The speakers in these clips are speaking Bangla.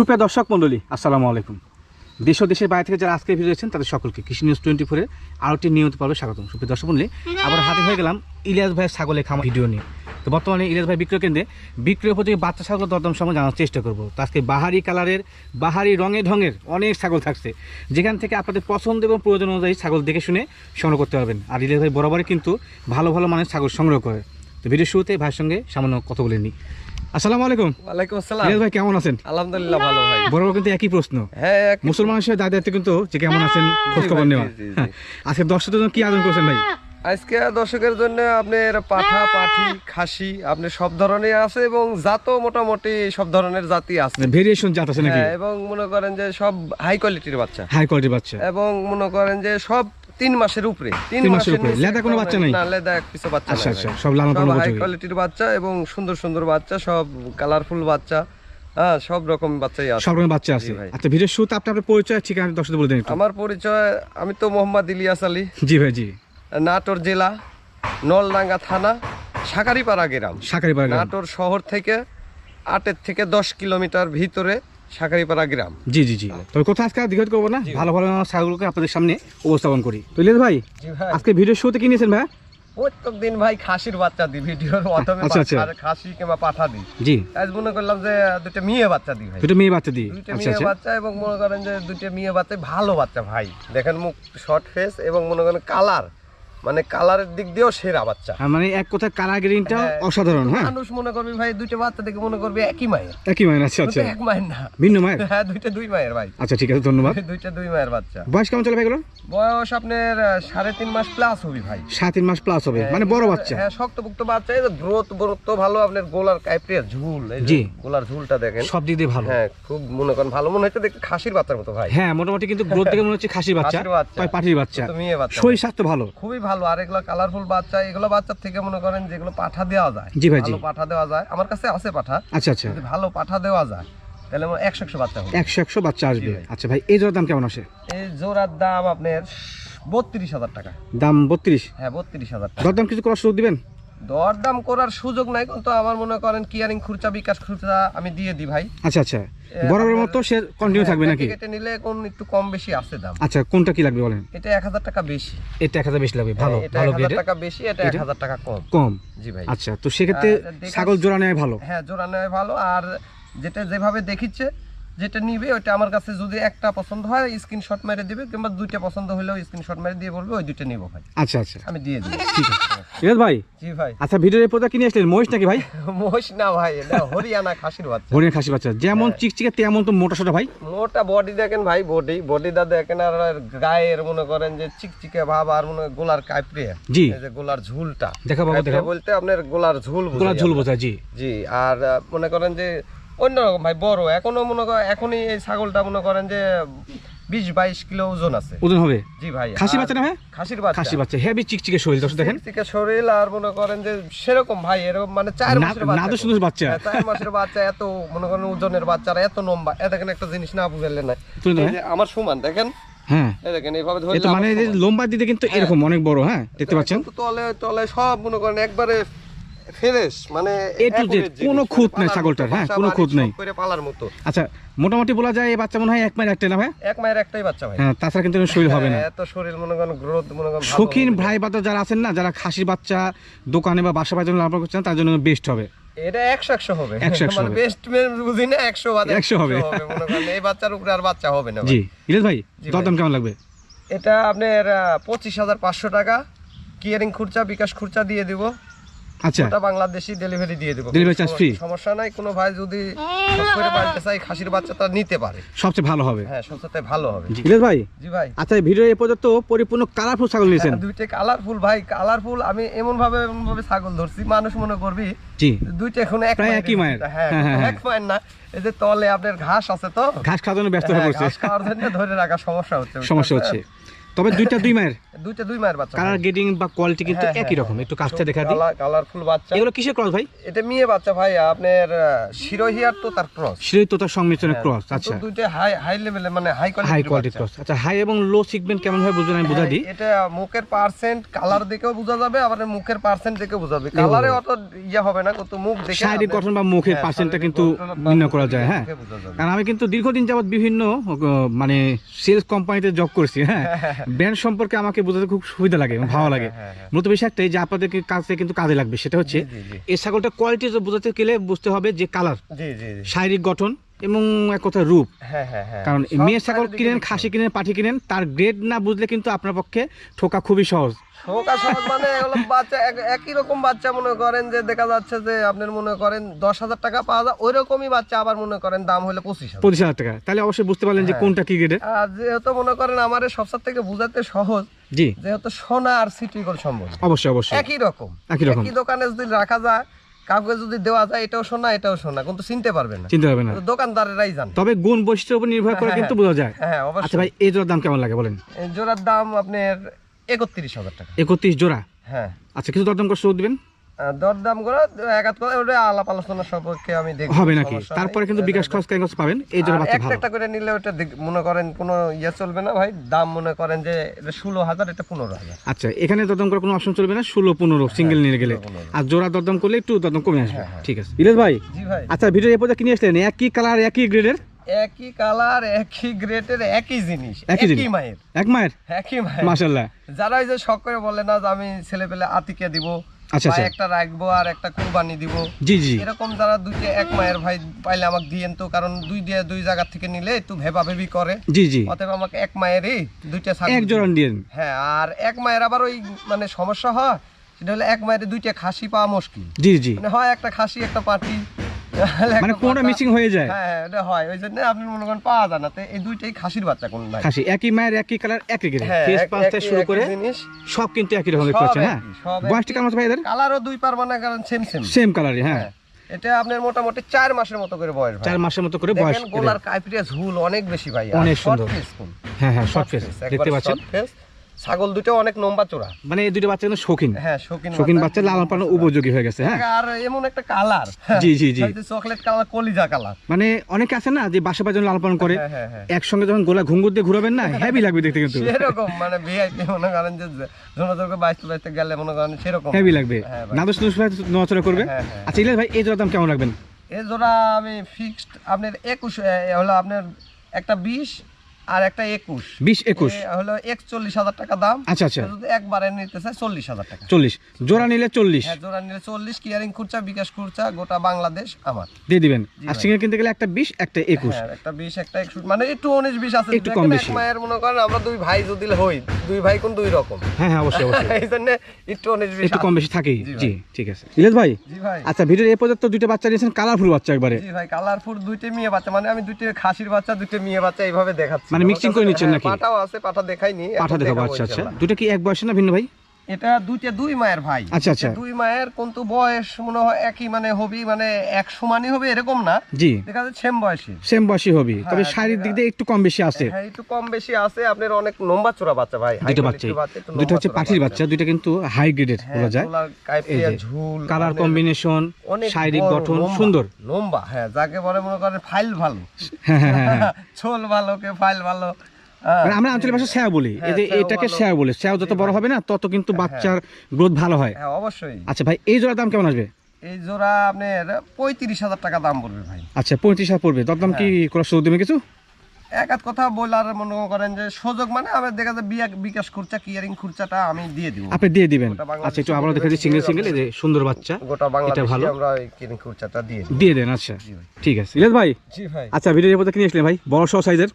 সুপ্রিয় দর্শক মণ্ডলী, আসসালামু আলাইকুম। দেশ ও দেশের বাইরে থেকে যারা আজকে ভিডিও রয়েছেন তাদের সকলকে কৃষি নিউজ টোয়েন্টি ফোরের একটি নিয়মিত পর্বে স্বাগতম। সুপ্রিয় দর্শক মণ্ডলী, আবার হাতে হয়ে গেলাম ইলিয়াস ভাইয়ের ছাগলের খামার ভিডিও নিয়ে। তো বর্তমানে ইলিয়াস ভাই বিক্রয় কেন্দ্রে বিক্রয় উপযোগী বাচ্চা ছাগল দরদাম সময় জানার চেষ্টা করব। তো আজকে বাহারি কালারের, বাহারি রঙে ঢঙের অনেক ছাগল থাকছে। যেখান থেকে আপনাদের পছন্দ এবং প্রয়োজন অনুযায়ী ছাগল দেখে শুনে সংগ্রহ করতে পারবেন। আর ইলিয়াস ভাই বরাবরই কিন্তু ভালো ভালো মানের ছাগল সংগ্রহ করে। তো ভিডিও শুরুতে ভাইয়ের সঙ্গে সামান্য কথা বলে নিই। আসসালামু আলাইকুম। ওয়ালাইকুম আসসালাম। ভাই কেমন আছেন? আলহামদুলিল্লাহ ভালো ভাই। বড় বড় কিন্তু একই প্রশ্ন। হ্যাঁ মুসলমান হিসেবে দায়িত্ব কিন্তু যে কেমন আছেন খোঁজ খবর নেওয়া। জি, জি, জি। আজকে দর্শকদের জন্য কি আয়োজন করছেন ভাই? আজকে দর্শকের জন্য আপনার পাঠা পাঠি খাসি আপনি সব ধরনের আছে এবং জাতও মোটামুটি সব ধরনের জাতি আছে। ভেরিয়েশন জাত আছে নাকি? হ্যাঁ, এবং মনে করেন যে সব হাই কোয়ালিটির বাচ্চা। হাই কোয়ালিটির বাচ্চা। এবং মনে করেন যে সব তিন মাসের উপরে তিন মাসের উপরে। লেদা কোনো বাচ্চা নাই? না লেদা এক পিছু বাচ্চা আচ্ছা আচ্ছা সব লালন পালন হাই কোয়ালিটির বাচ্চা এবং সুন্দর সুন্দর বাচ্চা সব কালারফুল বাচ্চা হ্যাঁ সব রকম বাচ্চাই আছে। সব রকমের বাচ্চা আছে। আচ্ছা ভিডিও শুরুতে আপনি আপনার পরিচয় ঠিকানা দর্শকদের বলে দেন আমার পরিচয় আমি তো মোহাম্মদ ইলিয়াস আলী। জি ভাই জি। নাটোর জেলা নলডাঙ্গা থানা সাকারিপাড়া গ্রাম। সাকারি পাড়া গ্রাম। নাটোর শহর থেকে আটের থেকে দশ কিলোমিটার ভিতরে সাকারিপাড়া গ্রাম। জি জি জি। তবে কোথাও আজকে দীঘাত করব না। ভালো ভালো ছাগলকে আপনাদের সামনে উপস্থাপন করি। ইলিয়াস ভাই আজকে ভিডিও শুরুতে কি নিয়েছেন ভাই? প্রত্যেক দিন ভাই খাসির বাচ্চা দিই ভিডিওর মাধ্যমে আচ্ছা, আচ্ছা। খাসি কিংবা পাঠা দিই। জি। আজ মনে করলাম যে দুটো মেয়ে বাচ্চা দিই ভাই। দুটো মেয়ে বাচ্চা দিই। দুইটা আচ্ছা মেয়ে বাচ্চা এবং মনে করেন যে দুইটা মেয়ে বাচ্চা ভালো বাচ্চা ভাই। দেখেন মুখ শর্ট ফেস এবং মনে করেন কালার মানে কালারের দিক দিয়েও সেরা বাচ্চা। হ্যাঁ, মানে এক কথা কালার গ্রিনটা হ্যাঁ। অসাধারণ হ্যাঁ? মানুষ মনে করবি ভাই দুইটা বাচ্চা দেখে মনে করবি একই মায়ের। একই মায়ের আচ্ছা আচ্ছা। এক মায়ের না। ভিন্ন মায়ের? হ্যাঁ দুইটা দুই মায়ের ভাই। আচ্ছা ঠিক আছে ধন্যবাদ। দুইটা দুই মায়ের বাচ্চা। বয়স কেমন চলে ভাই এগুলো বয়স আপনার সাড়ে তিন মাস প্লাস হবি ভাই। সাত তিন মাস প্লাস হবে মানে বড় বাচ্চা। হ্যাঁ শক্তপুক্ত বাচ্চা। এই গ্রোথ গ্রোথ তো ভালো আপনার গোলার কাইপ্রিয়া ঝুল এই যে। গোলার ঝুলটা দেখেন। সব দিক দিয়ে ভালো। হ্যাঁ খুব মনে করেন ভালো। মনে হচ্ছে দেখতে খাসির বাচ্চার মতো ভাই। হ্যাঁ মোটামুটি কিন্তু গ্রোথ থেকে মনে হচ্ছে খাসির বাচ্চা পাটির বাচ্চা। মেয়ে বাচ্চা। শরীর স্বাস্থ্য ভালো। খুবই ভালো আর এগুলো কালারফুল বাচ্চা এগুলো বাচ্চার থেকে মনে করেন যেগুলো পাঠা দেওয়া যায় জি ভাই। ভালো পাঠা দেওয়া যায়। আমার কাছে আছে পাঠা আচ্ছা আচ্ছা। যদি ভালো পাঠা দেওয়া যায় তাহলে আমার একশো একশো বাচ্চা হবে। একশো একশো বাচ্চা আসবে। আচ্ছা ভাই এই জোড়ার দাম কেমন আসে? এই জোড়ার দাম আপনার বত্রিশ হাজার টাকা। দাম বত্রিশ? হ্যাঁ বত্রিশ হাজার টাকা। দরদাম কিছু করার সুযোগ দিবেন? দরদাম করার সুযোগ নাই কিন্তু আমার মনে করেন কিয়ারিং খুরচা বিকাশ খুরচা আমি দিয়ে দিই ভাই। আচ্ছা আচ্ছা। বরাবরের মতো সে কন্টিনিউ থাকবে নাকি? কেটে নিলে কোন একটু কম বেশি আছে দাম। আচ্ছা কোনটা কি লাগবে বলেন? এটা এক হাজার টাকা বেশি। এটা এক হাজার বেশি লাগবে ভালো এটা ভালো গ্রেডের টাকা বেশি এটা এক এটা? হাজার টাকা কম। কম? জি ভাই। আচ্ছা তো সেক্ষেত্রে আর দেখা- ছাগল জোড়া নেয় ভালো। হ্যাঁ জোড়া নেয় ভালো। আর যেটা যেভাবে দেখিচ্ছে যেটা নিবে ওটা আমার কাছে যদি একটা পছন্দ হয় স্ক্রিনশট মেরে দিবে কিংবা দুইটা পছন্দ হলেও স্ক্রিনশট মেরে দিয়ে বলবে ওই দুইটা নিবো ভাই। আচ্ছা আচ্ছা। আমি দিয়ে দিই ঠিক আছে। ঠিক ভাই? জি ভাই। আচ্ছা ভিডিওর এই পোতা কিনে আসলেন মহিষ নাকি ভাই? মহিষ না ভাই এটা হরিয়ানা খাসির বাচ্চা। হরিণ খাসি বাচ্চা। যেমন হ্যাঁ। চিকচিকে তেমন তো মোটা সোটা ভাই। মোটা বডি দেখেন ভাই বডি বডিটা দেখেন আর গায়ের মনে করেন যে চিকচিকে ভাব আর মনে গোলার কাইপড়ে জি। এই যে গোলার ঝুলটা। দেখা বাবু দেখা বলতে আপনার গোলার ঝুল বোঝাই ঝুল। বোঝা জি। জি আর মনে করেন যে অন্যরকম ভাই বড়। এখনও মনে করেন এখনই এই ছাগলটা মনে করেন যে বিশ বাইশ কিলো ওজন আছে। ওজন হবে? জি ভাই। খাসি বাচ্চা না ভাই? খাসির বাচ্চা। খাসি বাচ্চা। হেভি চিকচিকে শরীর দর্শক দেখেন। থেকে শরীর আর মনে করেন যে সেরকম ভাই এরকম মানে চার মাসের বাচ্চা। নাদু সুন্দর বাচ্চা। হ্যাঁ, চার মাসের বাচ্চা এত মনে করেন ওজনের বাচ্চারা এত লম্বা। এ দেখেন একটা জিনিস না বুঝাইলে না আমার সমান দেখেন। হ্যাঁ। দেখেন এইভাবে ধরে মানে লম্বা দিতে কিন্তু এরকম অনেক বড় হ্যাঁ দেখতে পাচ্ছেন? তলে তলে সব মনে করেন একবারে ফ্রেশ মানে Z, কোনো মানে খুঁত নাই ছাগলটার, হ্যাঁ, কোনো খুঁত নাই। করে পালার মতো। আচ্ছা মোটামুটি বলা যায় এই বাচ্চা মনে হয় এক মাইল একটা না ভাই এক মায়ের একটাই বাচ্চা ভাই। হ্যাঁ তাছাড়া কিন্তু শরীর হবে না। হ্যাঁ, এত শরীর মনে করেন গ্রোথ মনে করেন শৌখিন ভাই যারা আছেন না যারা খাসির বাচ্চা দোকানে বা বাসা বাজার লাভ করছেন তার জন্য বেস্ট হবে। এটা একশো একশো হবে। একশো একশো মানে বেস্ট বুঝি না একশো একশো হবে। মনে করেন। এই বাচ্চার উপরে আর বাচ্চা হবে না। জি। ইলিশ ভাই জি ভাই। দরদাম কেমন লাগবে? এটা আপনার পঁচিশ হাজার পাঁচশো টাকা। কিয়ারিং খুরচা বিকাশ খুরচা দিয়ে দিব। আচ্ছা। ওটা বাংলাদেশি ডেলিভারি দিয়ে দিব। Delivery charge free? সমস্যা নাই কোনো ভাই যদি করে বাড়িতে চাই খাসির বাচ্চা তা নিতে পারে। সবচেয়ে ভালো হবে। হ্যাঁ সবচেয়ে ভালো হবে। ভাই? জি ভাই। আচ্ছা ভিডিও এ পর্যন্ত পরিপূর্ণ কালারফুল ছাগল নিয়েছেন। হ্যাঁ, দুইটা কালারফুল ভাই কালারফুল আমি এমন ভাবে এমন ভাবে ছাগল ধরছি মানুষ মনে করবি জি। দুইটা এখন এক প্রায় একই মায়ের। হ্যাঁ হ্যাঁ, হ্যাঁ, এক মায়ের না এই যে তলে আপনার ঘাস আছে তো? ঘাস খাওয়ার জন্য ব্যস্ত হ্যাঁ, পড়ছে। ঘাস খাওয়ার জন্য ধরে রাখা সমস্যা হচ্ছে সমস্যা হচ্ছে। তবে দুইটা দুই মায়ের। দুইটা দুই মায়ের বাচ্চা। কালার গ্রেডিং বা কোয়ালিটি কিন্তু হ্যাঁ, একই হ্যাঁ, রকম। একটু কাজটা দেখা দিই। কালারফুল বাচ্চা। এগুলো কিসের ক্রস ভাই? এটা মেয়ে বাচ্চা ভাই আপনার শিরোহিয়ার তো তার ক্রস শ্রী তোতার সংমিশ্রণের ক্রস আচ্ছা। দুইটা হাই হাই লেভেলে মানে high quality high quality cross আচ্ছা হাই এবং লো সিগমেন্ট কেমন ভাবে বুঝবেন আমি বুঝা দিই। এটা মুখের পার্সেন্ট কালার দেখেও বোঝা যাবে আবার মুখের পার্সেন্ট দেখেও বোঝা যাবে। কালারে অত ইয়ে হবে না কিন্তু মুখ দেখে শারীরিক গঠন বা মুখের হ্যাঁ, পার্সেন্টটা কিন্তু নির্ণয় করা যায় হ্যাঁ। দেখে। কারণ আমি কিন্তু দীর্ঘদিন যাবত বিভিন্ন মানে সেলস কোম্পানিতে জব করছি হ্যাঁ। ব্র্যান্ড সম্পর্কে আমাকে বোঝাতে খুব সুবিধা লাগে ভালো লাগে হ্যাঁ, হ্যাঁ। মূলত বিষয় একটাই যে আপনাদের কাছে কিন্তু কাজে লাগবে সেটা হচ্ছে। এই ছাগলটা কোয়ালিটি বোঝাতে গেলে বুঝতে হবে যে কালার শারীরিক গঠন এবং এক কথা রূপ। হ্যাঁ হ্যাঁ হ্যাঁ। কারণ মেয়ে ছাগল কিনেন খাসি কিনেন পাঠি কিনেন তার গ্রেড না বুঝলে কিন্তু আপনার পক্ষে ঠোকা খুবই সহজ। মানে হলো বাচ্চা একই রকম বাচ্চা মনে করেন যে দেখা যাচ্ছে যে আপনার মনে করেন দশ হাজার টাকা পাওয়া যায় ওই রকমই বাচ্চা আবার মনে করেন দাম হলো পঁচিশ পঁচিশ হাজার টাকা। তাহলে অবশ্যই বুঝতে পারলেন যে হ্যাঁ। কোনটা কি যেহেতু মনে করেন আমার সবসার থেকে বোঝাতে সহজ জি। যেহেতু সোনা আর সম্ভব অবশ্যই অবশ্যই। একই রকম। একই রকম। একই দোকানে যদি রাখা যায় কাউকে যদি দেওয়া যায় এটাও সোনা এটাও সোনা কিন্তু চিনতে পারবে না। চিন্তা পারবে না। দোকানদারেরাই জান। তবে গুণ বৈশিষ্ট্যের উপর নির্ভর করে হ্যাঁ, কিন্তু বোঝা যায়। হ্যাঁ আচ্ছা অবশ্যই। ভাই এই জোড়ার দাম কেমন লাগে বলেন? এই জোড়ার দাম আপনার একত্রিশ হাজার টাকা। একত্রিশ জোড়া? হ্যাঁ। আচ্ছা কিছু দরদাম করে সুযোগ দিবেন? দরদাম করে একাত করে ওটা আলাপ আলোচনা সম্পর্কে আমি দেখব হবে নাকি? তারপরে কিন্তু বিকাশ খরচ পাবেন এই বাচ্চা ভালো। একটা করে নিলে ওটা মনে করেন কোনো ইয়ে চলবে না ভাই দাম মনে করেন যে এটা ষোলো হাজার এটা পনেরো হাজার। আচ্ছা এখানে দরদাম করার কোনো অপশন চলবে না? ষোলো পনেরো সিঙ্গেল নিয়ে গেলে। আর জোড়া দরদাম করলে একটু দরদাম কমে আসবে। হ্যাঁ, ঠিক আছে। ইলেশ ভাই? জি ভাই। আচ্ছা ভিডিও এ পর্যন্ত কিনে আসলেন? একই কালার একই গ্রেডের একই কালার একই গ্রেটের একই জিনিস একই। মায়ের। এক মায়ের? একই মায়ের। মাশাল্লাহ যারা এই যে শখ করে বলে না যে আমি ছেলে পেলে আতিকে দিব আচ্ছা, আচ্ছা। একটা রাখব আর একটা কুরবানি দিব। জি জি এরকম যারা দুইটা এক মায়ের ভাই পাইলে আমাকে দিয়েন তো কারণ দুই দিয়ে দুই জায়গা থেকে নিলে একটু ভেবা ভেবি করে। জি জি। অতএব আমাকে এক মায়েরই দুইটা এক হ্যাঁ আর এক মায়ের আবার ওই মানে সমস্যা হয় সেটা হলো এক মায়ের দুইটা খাসি পাওয়া মুশকিল। জি জি। মানে হয় একটা খাসি একটা পাটি মানে কোনটা মিসিং হয়ে যায়। হ্যাঁ হ্যাঁ, এটা হয়। ওই জন্য আপনি মনে করেন পাওয়া যায় না। তো এই দুইটাই খাসির বাচ্চা কোন নাই খাসি। একই মায়ের একই কালার একই গ্রেড ফেস এক- পাঁচ থেকে একই- শুরু করে সব কিন্তু একই রকম দেখতে হ্যাঁ? বয়সটা কেমন ভাই এদের কালারও দুই পার মানে কারণ সেম সেম সেম কালারই হ্যাঁ। এটা আপনার মোটামুটি চার মাসের মতো করে বয়স চার মাসের মতো করে বয়স। গোলার কাইপিরিয়া ঝুল অনেক বেশি ভাই অনেক সুন্দর। হ্যাঁ হ্যাঁ শর্ট ফেস দেখতে পাচ্ছেন। ছাগল দুটো অনেক লম্বা চোরা মানে এই দুটো বাচ্চা কিন্তু শৌখিন। হ্যাঁ শৌখিন শৌখিন বাচ্চা। লালন পালন উপযোগী হয়ে গেছে হ্যাঁ? আর এমন একটা কালার জি, জি, জি। চকলেট কালার কলিজা কালার মানে অনেকে আছে না যে বাসা বাজন লালন পালন করে হ্যাঁ হ্যাঁ হ্যাঁ। একসঙ্গে যখন গোলা ঘুঙ্গুর দিয়ে ঘুরাবেন না হেভি লাগবে দেখতে কিন্তু। সেরকম মানে ভিআইপি মনে করেন যে জনদর্গ বাইতে বাইতে গেলে মনে করেন সেরকম। হেভি লাগবে। হ্যাঁ। নাদুস নুস নচড়া করবে হ্যাঁ, হ্যাঁ। আচ্ছা ইলিয়াস ভাই এই জোড়া দাম কেমন রাখবেন? এই জোড়া আমি ফিক্সড আপনার একুশ হলো আপনার একটা বিশ আর একটা একুশ। বিশ একুশ। হলো একচল্লিশ হাজার টাকা দাম। আচ্ছা আচ্ছা। যদি একবারে নিতে চাই চল্লিশ হাজার টাকা। চল্লিশ। জোড়া নিলে চল্লিশ। হ্যাঁ জোড়া নিলে চল্লিশ। কিয়ারিং খুরচা বিকাশ খুরচা গোটা বাংলাদেশ আমার। দিয়ে দিবেন। আর। সিঙ্গেল কিনতে গেলে একটা বিশ একটা একুশ। হ্যাঁ একটা বিশ একটা একশো। মানে একটু উনিশ বিশ আছে। একটু কম বেশি। মায়ের মনে করেন আমরা দুই ভাই যদি হই দুই ভাই কোন দুই রকম? হ্যাঁ হ্যাঁ অবশ্যই অবশ্যই। এই জন্য একটু উনিশ বিশ একটু কম বেশি থাকেই। জি ঠিক আছে। ইলিয়াস ভাই? জি ভাই। আচ্ছা ভিডিওর এ পর্যন্ত দুইটা বাচ্চা নিয়েছেন কালারফুল বাচ্চা একবারে। জি ভাই কালারফুল দুইটা মেয়ে বাচ্চা। মানে আমি দুইটা খাসির বাচ্চা দুইটা মেয়ে বাচ্চা এইভাবে দেখাচ্ছি। মানে মিক্সিং করে নিচ্ছেন হ্যাঁ, নাকি? পাটাও আছে পাঠা দেখাইনি পাঠা দেখাবো আচ্ছা আচ্ছা। দুটো কি এক বয়সে না ভিন্ন ভাই? এটা দুইটা দুই মায়ের ভাই। আচ্ছা, আচ্ছা। দুই মায়ের কিন্তু বয়স মনে হয় একই মানে হবি মানে এক সমানই হবে এরকম না। জি। দেখা যাচ্ছে সেম বয়সী। সেম বয়সী হবে তবে হ্যাঁ, শারীরিক দিক দিয়ে একটু কম বেশি আছে। হ্যাঁ একটু কম বেশি আছে। আপনার অনেক লম্বা চোরা বাচ্চা ভাই। দুটো একটু দুটো হচ্ছে বাচ্চা। দুটো কিন্তু হাই গ্রেডের হ্যাঁ, বলা যায়। কাইপিয়া, ঝুল কালার কম্বিনেশন শারীরিক গঠন সুন্দর। লম্বা হ্যাঁ যাকে বলে মনে করেন ফাইল ভালো। হ্যাঁ ছোল ভালো কে ফাইল ভালো। মানে আমরা আঞ্চলিক ভাষায় স্যাও বলি। এই যে হ্যাঁ, এটাকে। বলে স্যাও যত বড় হবে না তত কিন্তু বাচ্চার গ্রোথ ভালো হয়। হ্যাঁ অবশ্যই। আচ্ছা ভাই এই জোড়ার দাম কেমন আসবে? এই জোড়া আপনার পঁয়ত্রিশ হাজার টাকা দাম পড়বে ভাই। আচ্ছা পঁয়ত্রিশ হাজার পড়বে। কি হ্যাঁ। করার সুযোগ দেবে কিছু? এক আধ কথা বলার মনে করেন যে সুযোগ মানে আমার দেখা যায় বিয়া- বিকাশ খুরচা কিয়ারিং খুরচাটা আমি দিয়ে দিব। আপনি দিয়ে দিবেন। আচ্ছা একটু আবারও দেখে দিই সিঙ্গেল সিঙ্গেল এই যে সুন্দর বাচ্চা। গোটা বাংলাদেশে ভালো। আমরা কিয়ারিং খুরচাটা দিয়ে দিয়ে দেন আচ্ছা। ঠিক আছে। ইলিয়াস ভাই জি ভাই। আচ্ছা ভিডিও রিপোর্টে কিনে আসলেন ভাই? বড় সহ সাইজের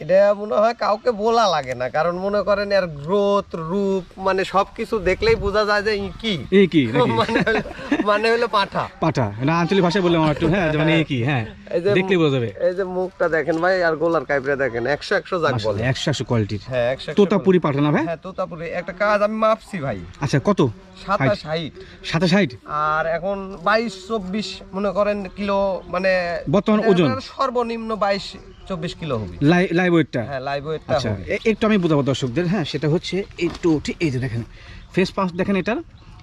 এটা মনে হয় কাউকে বলা লাগে না কারণ মনে করেন এর গ্রোথ রূপ মানে সবকিছু দেখলেই বোঝা যায় যে কি। কি মানে হলো- মানে পাঠা। পাঠা না আঞ্চলিক ভাষায় বললাম একটু হ্যাঁ মানে কি হ্যাঁ দেখলে বোঝা যাবে। এই যে মুখটা দেখেন ভাই আর গোলার কাইপড়া দেখেন একশো একশো জাগ বলে। মাশাআল্লাহ, একশো একশো কোয়ালিটির হ্যাঁ একশো একশো তোতাপুরি পাঠা না ভাই হ্যাঁ? তোতাপুরি একটা কাজ আমি মাপছি ভাই। আচ্ছা কত? সাতাশ হাইট। সাতাশ হাইট? আর এখন বাইশ চব্বিশ মনে করেন কিলো মানে বর্তমান ওজন? সর্বনিম্ন বাইশ চব্বিশ কিলো হবে। লাইভ ওয়েটটা হ্যাঁ লাইভ ওয়েটটা আচ্ছা একটু আমি বোঝাবো দর্শকদের হ্যাঁ সেটা হচ্ছে একটু ঠিক এই যে দেখেন ফেস পাস দেখেন এটার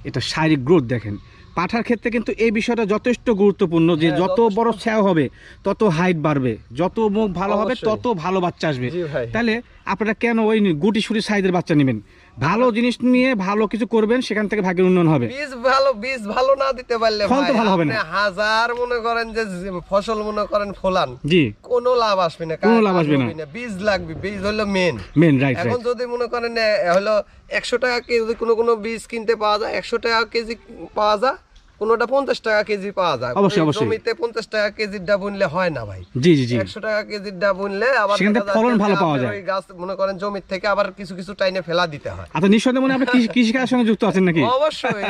এটা শারীরিক গ্রোথ দেখেন। পাঠার ক্ষেত্রে কিন্তু এই বিষয়টা যথেষ্ট গুরুত্বপূর্ণ যে হ্যাঁ, যত বড় ছ্যাও হবে তত হাইট বাড়বে যত মুখ ভালো হবে তত ভালো বাচ্চা আসবে। তাহলে আপনারা কেন ওই গুটি সুটি সাইজের বাচ্চা নেবেন? ভালো জিনিস নিয়ে ভালো কিছু করবেন সেখান থেকে ভাগ্যের উন্নয়ন হবে বীজ ভালো বীজ ভালো না দিতে পারলে ফল তো ভালো হবে না। হাজার মনে করেন যে ফসল মনে করেন ফলান জি কোনো লাভ আসবে না কোনো লাভ আসবে না। বীজ লাগবে বীজ হলো মেন মেন রাইট এখন যদি মনে করেন হলো একশো টাকা কেজি কোনো কোনো বীজ কিনতে পাওয়া যায় একশো টাকা কেজি পাওয়া যায় কোনোটা পঞ্চাশ টাকা কেজি পাওয়া যায়। অবশ্যই, অবশ্যই। জমিতে পঞ্চাশ টাকা কেজির ডা বুনলে হয় না ভাই। জি জি জি। একশো টাকা কেজির ডা বুনলে আবার সেখান থেকে ফলন ভালো পাওয়া যায়। গাছ মনে করেন জমির থেকে আবার কিছু কিছু টাইনে ফেলা দিতে হয়। আচ্ছা নিঃসন্দেহে মনে আপনি কৃষি- কাজের সঙ্গে যুক্ত আছেন নাকি? অবশ্যই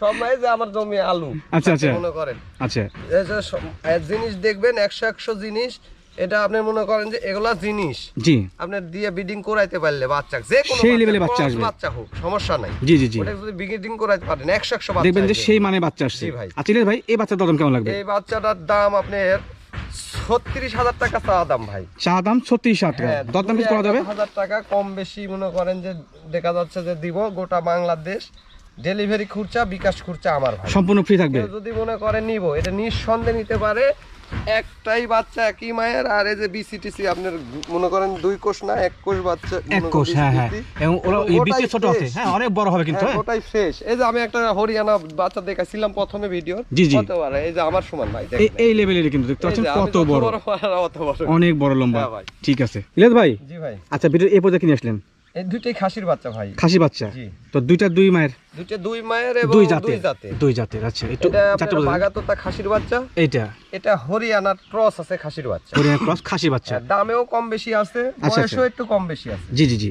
সবাই যে আমার জমি আলু। আচ্ছা, আচ্ছা। মনে করেন। আচ্ছা। জিনিস দেখবেন একশো একশো জিনিস এটা আপনি মনে করেন যে এগুলা জিনিস জি। আপনার দিয়ে বিডিং করাইতে পারলে বাচ্চা যে কোনো সেই এ বাচ্চা আসবে। বাচ্চা হোক সমস্যা নাই। জি জি জি। ওটা যদি বিডিং করাইতে পারেন একশো একশো বাচ্চা দেখবেন যে সেই মানে বাচ্চা আসছে। আচ্ছা ভাই। এই বাচ্চার দাম কেমন লাগবে? এই বাচ্চাটার দাম আপনার ছত্রিশ হাজার টাকা চাওয়া দাম ভাই। চা দাম ছত্রিশ টাকা। হ্যাঁ, দরদাম কিছু করা যাবে? হাজার টাকা কম বেশি মনে করেন যে দেখা যাচ্ছে যে দিব গোটা বাংলাদেশ। ডেলিভারি খুরচা বিকাশ খুরচা আমার ভাই। সম্পূর্ণ ফ্রি থাকবে। যদি মনে করেন নিব এটা নিঃসন্দেহে নিতে পারে। একটাই বাচ্চা একই মায়ের আর এই যে বিসিটিসি আপনার মনে করেন দুই কোষ না এক কোষ বাচ্চা এক কোষ হ্যাঁ হ্যাঁ। এবং ওরা এই বিচে ছোট আছে। হ্যাঁ অনেক বড় হবে কিন্তু হ্যাঁ, হ্যাঁ। ওটাই ফ্রেশ এই যে আমি একটা হরিয়ানা বাচ্চা দেখাছিলাম প্রথমে ভিডিও জি, জি। কত বড়? এই যে আমার সমান ভাই এই দেখেন। এই লেভেলের কিন্তু দেখতে পাচ্ছেন কত বড়। অত বড়। অনেক বড় লম্বা। হ্যাঁ ভাই। ঠিক আছে। ইলিয়াস ভাই? জি ভাই। আচ্ছা ভিডিও এই পর্যায়ে কিনে আসলেন? এই দুইটাই খাসির বাচ্চা ভাই। খাসি বাচ্চা? জি। তো দুইটা দুই মায়ের? দুইটা দুই মায়ের এবং দুই দুই জাতের। জাতের দুই জাতের আচ্ছা। একটু এটা চারটা আপনার বলে দেন। বাগাতোতা খাসির বাচ্চা। এইটা? এটা হরিয়ানার ক্রস আছে খাসির বাচ্চা। হরিয়ানা ক্রস খাসি বাচ্চা। হ্যাঁ, দামেও কম বেশি আছে আচ্ছা, বয়সও একটু কম বেশি আছে। জি জি জি।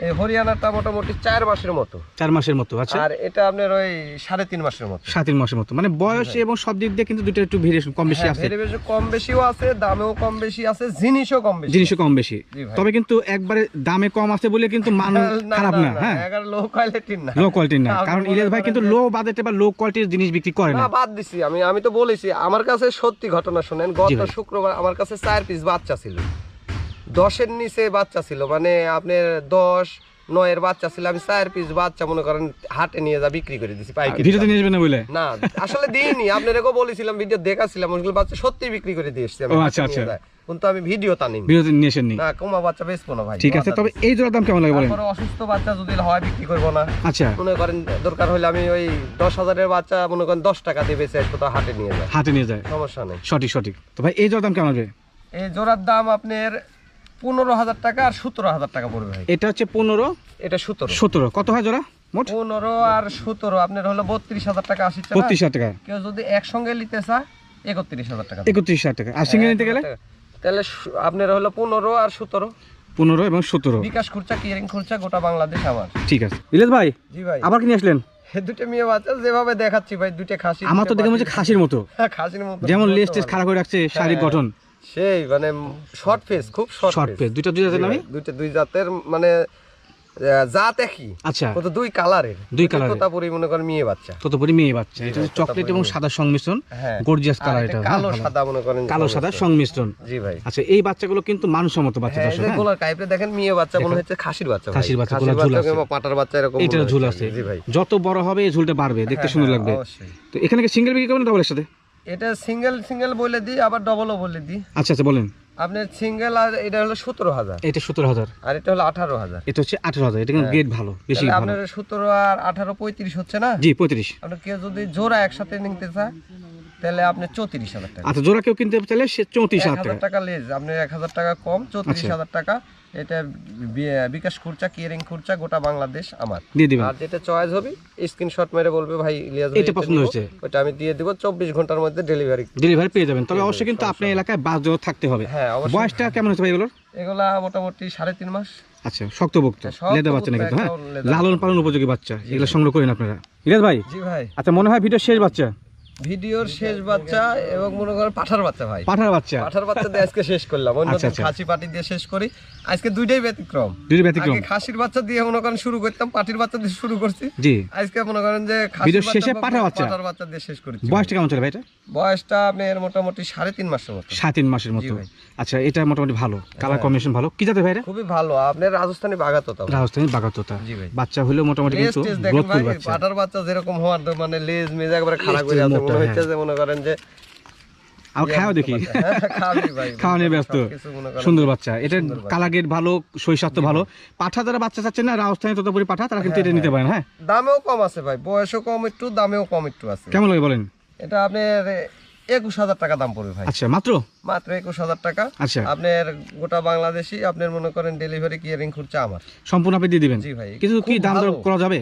এই হরিয়ানাটা মোটামুটি চার মাসের মতো। চার মাসের মতো আচ্ছা। আর এটা আপনার ওই সাড়ে তিন মাসের মতো। সাত তিন মাসের মতো। মানে বয়স এবং সব দিক দিয়ে কিন্তু দুইটা একটু ভেরিয়েশন কম বেশি হ্যাঁ, আছে। কম বেশিও আছে দামেও কম বেশি আছে জিনিসও কম বেশি জিনিসও কম বেশি। তবে কিন্তু একবারে দামে কম আছে বলে কিন্তু মান খারাপ না হ্যাঁ। লো কোয়ালিটির না। লো কোয়ালিটির না। কারণ ইলিয়াস ভাই কিন্তু লো বাজেটে বা লো কোয়ালিটির জিনিস বিক্রি করে না। না বাদ দিছি আমি আমি তো বলেছি আমার কাছে সত্যি ঘটনা শুনেন গত শুক্রবার আমার কাছে চার পিস বাচ্চা ছিল। দশের নিচে বাচ্চা ছিল মানে আপনার দশ নয়ের বাচ্চা ছিল আমি চার পিস বাচ্চা মনে করেন হাটে নিয়ে যা বিক্রি করে দিছি পাইকারি ভিডিওতে নিয়ে না বলে না আসলে দিইনি আপনাদেরকেও বলেছিলাম ভিডিও দেখাছিলাম ওইগুলো বাচ্চা সত্যি বিক্রি করে দিয়ে এসছি আমি আচ্ছা, আচ্ছা। কিন্তু আমি ভিডিও তা নিই ভিডিওতে নিয়ে আসেননি না কমা বাচ্চা বেচবো না ভাই ঠিক আছে তবে এই জোড়ার দাম কেমন লাগে বলেন? তারপরে অসুস্থ বাচ্চা যদি হয় বিক্রি করব না। আচ্ছা। মনে করেন দরকার হলে আমি ওই দশ হাজারের বাচ্চা মনে করেন দশ টাকা দিয়ে বেঁচে আসব তো হাটে নিয়ে যায়। হাতে নিয়ে যায়। সমস্যা নেই। সঠিক সঠিক। তো ভাই এই জোড়ার দাম কেমন হবে এই জোড়ার দাম আপনার পনেরো হাজার টাকা আর সতেরো হাজার টাকা পড়বে ভাই। এটা হচ্ছে পনেরো? এটা সতেরো। সতেরো। কত হয় জোড়া? মোট? পনেরো আর সতেরো আপনার হলো বত্রিশ হাজার টাকা আসছে বত্রিশ হাজার টাকা। কেউ যদি একসঙ্গে নিতে চায় একত্রিশ হাজার টাকা একত্রিশ হাজার টাকা। আর সিঙ্গেল নিতে গেলে? তাহলে আপনার হলো পনেরো আর সতেরো। পনেরো এবং সতেরো। বিকাশ খুরচা কিয়ারিং খুরচা গোটা বাংলাদেশ আমার। ঠিক আছে। ইলিয়াস ভাই জি ভাই। আবার কিনে আসলেন? দুটো মেয়ে বাচ্চা যেভাবে দেখাচ্ছি ভাই দুটো খাসি। আমার তো দেখে মনে হচ্ছে খাসির মতো। হ্যাঁ, খাসির মতো। যেমন লেস টেস পারেন। খাড়া করে রাখছে শারীরিক হ্যাঁ। গঠন। সেই মানে শর্ট ফেস খুব শর্ট পেস দুইটা দুই জাতের নামে দুইটা দুই জাতের মানে জাত একই। আচ্ছা। কত দুই কালারের দুই colour-এর। তোতাপুরি মনে করেন মেয়ে বাচ্চা। ততপরি মেয়ে বাচ্চা। এটা চকলেট এবং সাদা সংমিশ্রণ। গর্জিয়াস কালার এটা। কালো হ্যাঁ, সাদা মনে করেন কালো সাদা সংমিশ্রণ। জি ভাই। আচ্ছা এই বাচ্চাগুলো কিন্তু মানসম্মত বাচ্চা হ্যাঁ, দর্শক হ্যাঁ? গোলার কাইপে দেখেন মেয়ে বাচ্চা মনে হচ্ছে খাসির বাচ্চা খাসির বাচ্চা, গোলার ঝুল আছে। পাটার বাচ্চা এরকম মনে ঝুল আছে। জি ভাই। যত বড় হবে এই ঝুলটা বাড়বে। দেখতে সুন্দর হ্যাঁ, লাগবে। অবশ্যই। তো এখানে কি সিঙ্গেল বিক্রি করবেন ডাবলের সাথে? এটা সিঙ্গেল সিঙ্গেল বলে দিই আবার ডবলও বলে দিই। আচ্ছা আচ্ছা বলেন। আপনার সিঙ্গেল আর এটা হলো সতেরো হাজার। এটা সতেরো হাজার। আর এটা হলো আঠারো হাজার। এটা হচ্ছে আঠারো হাজার এটা কিন্তু গ্রেড ভালো বেশি আপনার সতেরো আর আঠারো পঁয়ত্রিশ হচ্ছে না? জি পঁয়ত্রিশ। আপনার কেউ যদি জোড়া একসাথে নিতে চায় তাহলে আপনি চৌত্রিশ হাজার টাকা। আচ্ছা জোড়া কেউ কিনতে চাইলে সে চৌত্রিশ হাজার টাকা। লেজ আপনি এক হাজার টাকা কম চৌত্রিশ আচ্ছা। হাজার টাকা। এটা বিকাশ খুরচা কিয়ারিং খুরচা গোটা বাংলাদেশ আমার। দিয়ে দিবেন। আর যেটা চয়েস হবে স্ক্রিনশট মেরে বলবে ভাই ইলিয়াস এটা পছন্দ হয়েছে। ওটা আমি দিয়ে দিব চব্বিশ ঘণ্টার মধ্যে ডেলিভারি ডেলিভারি পেয়ে যাবেন। তবে অবশ্যই কিন্তু আপনার এলাকায় বাস জোর থাকতে হবে। হ্যাঁ বয়সটা কেমন হচ্ছে ভাই এগুলোর? এগুলা মোটামুটি সাড়ে তিন মাস। আচ্ছা শক্তভুক্ত লেদা বাচ্চা না কিন্তু হ্যাঁ? লালন পালন উপযোগী বাচ্চা। এগুলো সংগ্রহ করেন আপনারা। ইরাজ ভাই? জি ভাই। আচ্ছা মনে হয় ভিডিও শেষ বাচ্চা। ভিডিওর শেষ বাচ্চা এবং মনে করেন পাঠার বাচ্চা ভাই। পাঠার বাচ্চা। পাঠার বাচ্চা দিয়ে আজকে শেষ করলাম। অন্য আচ্ছা, আচ্ছা। খাসি পাটি দিয়ে শেষ করি। আজকে দুইটাই ব্যতিক্রম। দুইটাই ব্যতিক্রম। খাসির বাচ্চা দিয়ে মনে করেন শুরু করতাম পাটির বাচ্চা দিয়ে শুরু করছি। জি। আজকে মনে করেন যে ভিডিওর শেষে পাঠার বাচ্চা। পাঠার বাচ্চা দিয়ে শেষ করেছি। বয়সটা কেমন চলে ভাই এটা? বয়সটা আপনার মোটামুটি সাড়ে তিন মাসের মতো। সাত তিন মাসের মতো। আচ্ছা এটা মোটামুটি ভালো কালার হ্যাঁ। কম্বিনেশন ভালো। কি যাতে ভাই এটা? খুবই ভালো আপনার রাজস্থানী বাগাতো তো রাজস্থানী বাগাতোতা জি ভাই। বাচ্চা হলেও মোটামুটি কিন্তু গ্রোথফুল ভাই বাচ্চা পাটার বাচ্চা যেরকম হওয়ার মানে লেজ মেজ একবারে খাড়া করে আছে মনে হচ্ছে হ্যাঁ। যে মনে করেন যে আর খাওয়া দেখি। হ্যাঁ, খাওয়া নিয়ে ব্যস্ত। সুন্দর বাচ্চা। এটা সুন্দর গেট ভালো শৈশাস্ত ভালো। পাঠা যারা বাচ্চা চাচ্ছেন না রাজস্থানী তোতাপুরি পাঠা তারা কিন্তু এটা নিতে পারেন হ্যাঁ। দামেও কম আছে ভাই বয়সও কম একটু দামেও কম একটু আছে। কেমন লাগে বলেন? এটা আপনার একুশ হাজার টাকা দাম পড়বে ভাই। আচ্ছা মাত্র? মাত্র একুশ হাজার টাকা। আচ্ছা। আপনার গোটা বাংলাদেশি আপনার মনে করেন ডেলিভারি কিয়ারিং আমার। সম্পূর্ণ আপনি দিয়ে দিবেন? জি ভাই কিছু কি দাম দর করা যাবে?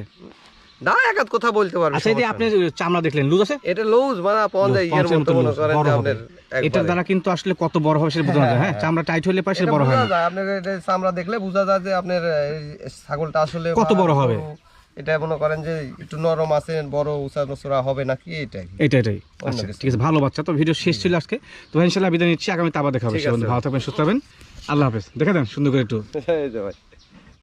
না একাত কথা বলতে পারবে আচ্ছা এই আপনি চামড়া দেখলেন লুজ আছে? এটা লুজ মানে পাওয়া যায় ইয়ের মতো মনে করেন। আপনার এটার দ্বারা কিন্তু আসলে কত বড় হবে সেটা বোঝা যায়। হ্যাঁ চামড়া টাইট হলে পারে বড় হয় না আপনার চামড়া দেখলে বোঝা যায় যে আপনার ছাগলটা আসলে কত বড় হবে? এটা মনে করেন যে একটু নরম আছে বড় উঁচা নচড়া হবে নাকি? এটাই। এটা এটাই। আচ্ছা ঠিক আছে ভালো বাচ্চা তো ভিডিও শেষ ছিল আজকে। তো ইনশাল্লাহ বিদায় নিচ্ছি আগামীতে আবার দেখা হবে। ভালো থাকবেন সুস্থ থাকবেন আল্লাহ হাফেজ। দেখা দেন সুন্দর করে একটু। এই যে ভাই।